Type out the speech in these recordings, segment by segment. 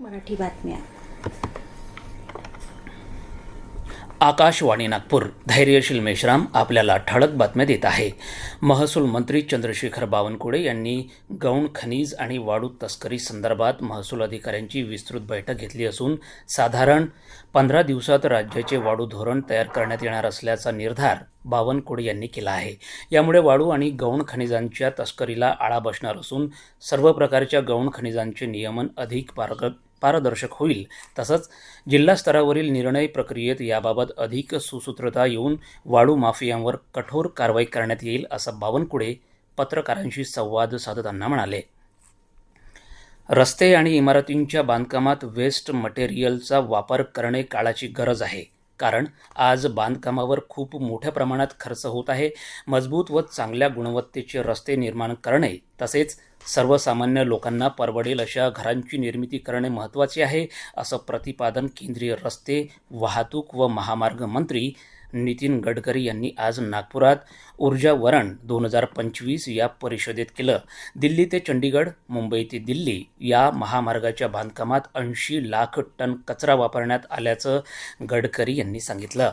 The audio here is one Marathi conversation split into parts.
मराठी बातम्या. आकाशवाणी नागपूर धैर्यशील मेश्राम आपल्याला ठळक बातम्या देत आहे. महसूल मंत्री चंद्रशेखर बावनकुळे यांनी गौण खनिज आणि वाळू तस्करी संदर्भात महसूल अधिकाऱ्यांची विस्तृत बैठक घेतली असून साधारण पंधरा दिवसात राज्याचे वाळू धोरण तयार करण्यात येणार असल्याचा निर्धार बावनकुळे यांनी केला आहे. यामुळे वाळू आणि गौण खनिजांच्या तस्करीला आळा बसणार असून सर्व प्रकारच्या गौण खनिजांचे नियमन अधिक पारग पारदर्शक होईल. तसंच जिल्हा स्तरावरील निर्णय प्रक्रियेत याबाबत अधिक सुसूत्रता येऊन वाळू माफियांवर कठोर कारवाई करण्यात येईल असं बावनकुळे पत्रकारांशी संवाद साधताना म्हणाले. रस्ते आणि इमारतींच्या बांधकामात वेस्ट मटेरियलचा वापर करणे काळाची गरज आहे. कारण आज बांधकामावर खूप मोठ्या प्रमाणात खर्च होत आहे. मजबूत व चांगल्या गुणवत्तेचे रस्ते निर्माण करणे तसेच सर्वसामान्य लोकांना परवडेल अशा घरांची निर्मिती करणे महत्त्वाचे आहे असं प्रतिपादन केंद्रीय रस्ते वाहतूक व महामार्ग मंत्री नितीन गडकरी यांनी आज नागपुरात ऊर्जा वरण दोन हजार पंचवीस या परिषदेत केलं. दिल्ली ते चंडीगड मुंबई ते दिल्ली या महामार्गाच्या बांधकामात ऐंशी लाख टन कचरा वापरण्यात आल्याचं गडकरी यांनी सांगितलं.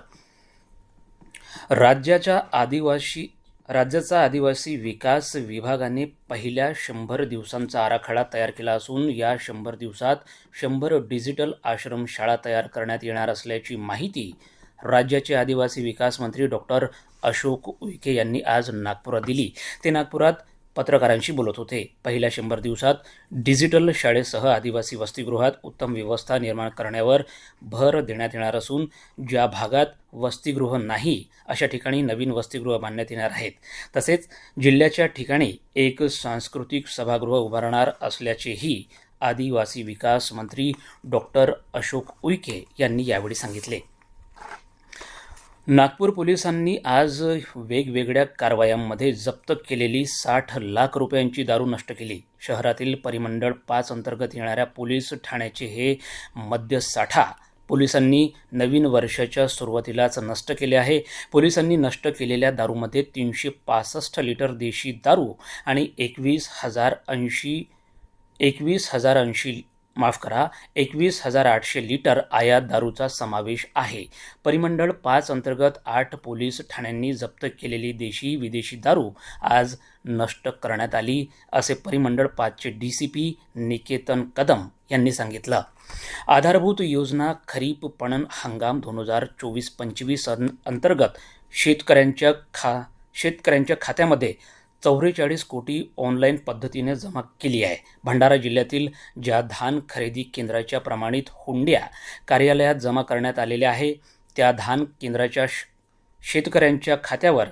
राज्याच्या आदिवासी राज्याचा आदिवासी विकास विभागाने पहिल्या शंभर दिवसांचा आराखडा तयार केला असून या शंभर दिवसात शंभर डिजिटल आश्रमशाळा तयार करण्यात येणार असल्याची माहिती राज्याचे आदिवासी विकास मंत्री डॉक्टर अशोक उईके यांनी आज नागपुरात दिली. ते नागपुरात पत्रकारांशी बोलत होते. पहिल्या शंभर दिवसात डिजिटल शाळेसह आदिवासी वसतिगृहात उत्तम व्यवस्था निर्माण करण्यावर भर देण्यात येणार असून ज्या भागात वसतिगृह नाही अशा ठिकाणी नवीन वसतिगृह बांधण्यात येणार आहेत. तसेच जिल्ह्याच्या ठिकाणी एक सांस्कृतिक सभागृह उभारणार असल्याचेही आदिवासी विकास मंत्री डॉक्टर अशोक उईके यांनी यावेळी सांगितले. नागपूर पोलिसांनी आज वेगवेगळ्या कारवायांमध्ये जप्त केलेली साठ लाख रुपयांची दारू नष्ट केली. शहरातील परिमंडळ पाच अंतर्गत येणाऱ्या पोलीस ठाण्याचे हे मद्यसाठा पोलिसांनी नवीन वर्षाच्या सुरुवातीलाच नष्ट केले आहे. पोलिसांनी नष्ट केलेल्या दारूमध्ये तीनशे पासष्ट लिटर देशी दारू आणि एकवीस हजार ऐंशी एकवीस हजार ऐंशी माफ करा एकवीस हजार आठशे लिटर आयात दारूचा समावेश आहे. परिमंडळ पाच अंतर्गत आठ पोलीस ठाण्यांनी जप्त केलेली देशी विदेशी दारू आज नष्ट करण्यात आली असे परिमंडळ पाचचे D C P Niketan Kadam यांनी सांगितलं. आधारभूत योजना खरीप पणन हंगाम दोन हजार चोवीस पंचवीस अंतर्गत शेतकऱ्यांच्या खा शेतकऱ्यांच्या खात्यामध्ये चौवेचाळीस कोटी ऑनलाईन पद्धतीने जमा केली आहे. भंडारा जिल्ह्यातील ज्या धान खरेदी केंद्राच्या प्रमाणित हुंड्या कार्यालयात जमा करण्यात आलेल्या आहे त्या धान केंद्राच्या श- शेतकऱ्यांच्या खात्यावर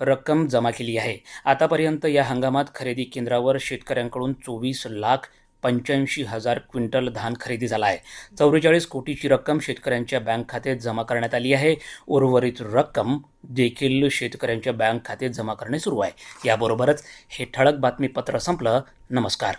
रक्कम जमा केली आहे. आतापर्यंत या हंगामात खरेदी केंद्रावर शेतकऱ्यांकडून चोवीस लाख पंच्याऐंशी हजार क्विंटल धान खरेदी झाला आहे. चौवेचाळीस कोटीची रक्कम शेतकऱ्यांच्या बँक खात्यात जमा करण्यात आली आहे. उर्वरित रक्कम देखील शेतकऱ्यांच्या बँक खात्यात जमा करणे सुरू आहे. याबरोबरच हे ठळक बातमीपत्र संपलं. नमस्कार.